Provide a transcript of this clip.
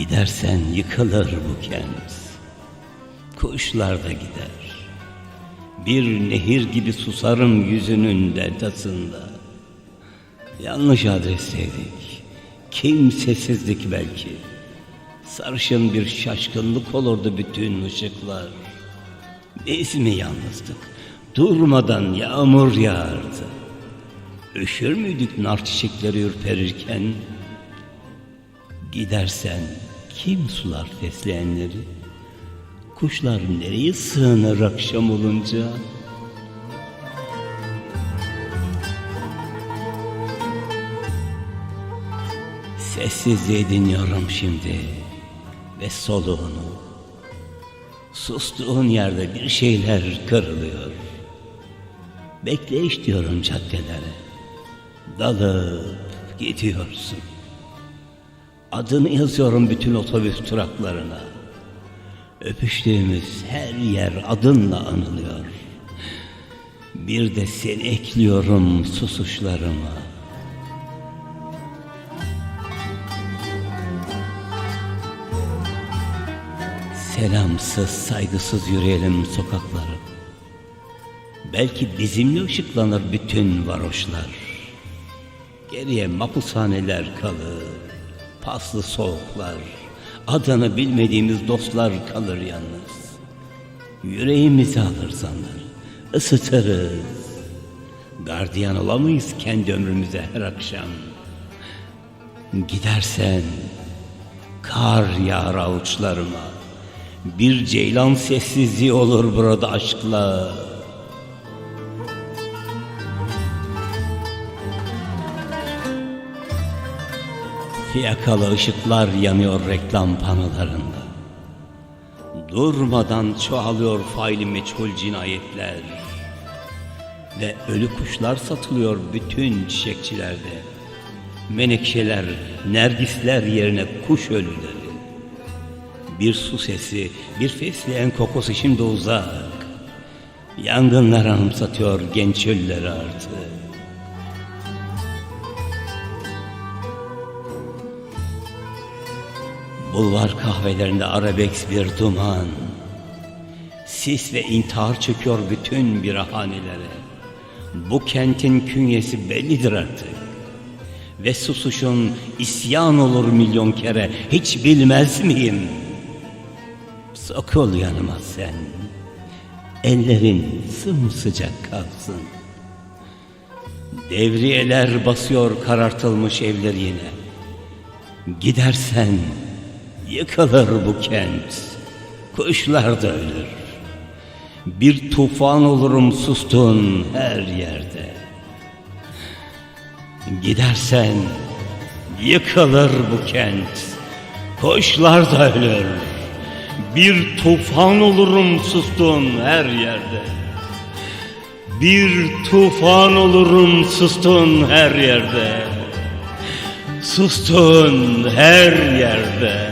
Gidersen yıkılır bu kent. Kuşlar da gider. Bir nehir gibi susarım yüzünün deltasında. Yanlış adresteydik. Kimsesizlik belki. Sarışın bir şaşkınlık olurdu bütün ışıklar. Biz mi yalnızdık? Durmadan yağmur yağardı. Üşür müydük nar çiçekleri ürperirken? Gidersen kim sular fesleğenleri? Kuşlar nereye sığınır akşam olunca? Sessizliği dinliyorum şimdi ve soluğunu. Sustuğun yerde bir şeyler kırılıyor. Bekleyiş diyorum caddelere. Dalıp gidiyorsun. Adını yazıyorum bütün otobüs duraklarına. Öpüştüğümüz her yer adınla anılıyor. Bir de seni ekliyorum susuşlarıma. Selamsız, saygısız yürüyelim sokakları. Belki bizimle ışıklanır bütün varoşlar. Geriye mapushaneler kalır, paslı soğuklar, adını bilmediğimiz dostlar kalır yalnız. Yüreğimizi alır zanlar, ısıtırız. Gardiyan olamayız kendi ömrümüze her akşam. Gidersen kar yağar avuçlarıma. Bir ceylan sessizliği olur burada aşkla. Fiyakalı ışıklar yanıyor reklam panolarında. Durmadan çoğalıyor faili meçhul cinayetler. Ve ölü kuşlar satılıyor bütün çiçekçilerde. Menekşeler, nergisler yerine kuş ölüleri. Bir su sesi, bir fesleğen kokusu şimdi uzak. Yangınlar anımsatıyor genç ölüleri artık. Bulvar kahvelerinde arabeks bir duman. Sis ve intihar çöküyor bütün birahanelere. Bu kentin künyesi bellidir artık. Ve susuşun isyan olur milyon kere. Hiç bilmez miyim? Sokul yanıma sen. Ellerin sımsıcak kalsın. Devriyeler basıyor karartılmış evler yine. Gidersen yıkılır bu kent. Kuşlar da ölür. Bir tufan olurum sustuğun her yerde. Gidersen yıkılır bu kent. Kuşlar da ölür. Bir tufan olurum sustuğun her yerde. Bir tufan olurum sustun her yerde. Sustun her yerde.